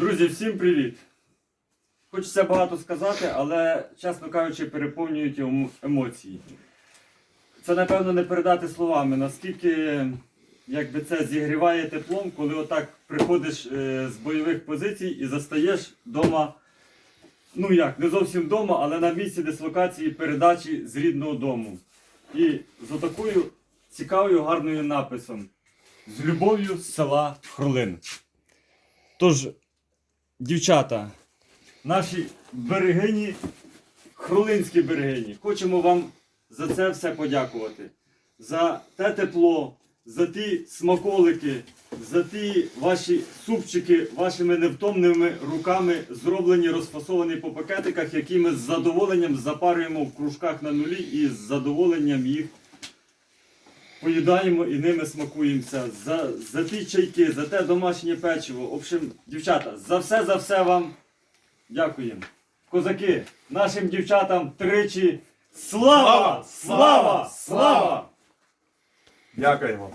Друзі, всім привіт! Хочеться багато сказати, але, чесно кажучи, переповнюють ем- емоції. Це, напевно, не передати словами, наскільки якби це зігріває теплом, коли отак приходиш е, з бойових позицій і застаєш вдома, ну як, не зовсім вдома, але на місці дислокації передачі з рідного дому. І з отакою цікавою гарною написом. З любов'ю з села Хрулин. Тож, дівчата, наші берегині, хрулинські берегині, хочемо вам за це все подякувати. За те тепло, за ті смаколики, за ті ваші супчики вашими невтомними руками зроблені, розфасовані по пакетиках, які ми з задоволенням запарюємо в кружках на нулі і з задоволенням їх поїдаємо і ними смакуємося. За, за ті чайки, за те домашнє печиво. В общем, дівчата, за все, за все вам дякуємо. Козаки, нашим дівчатам тричі слава! Слава! Слава! Дякуємо.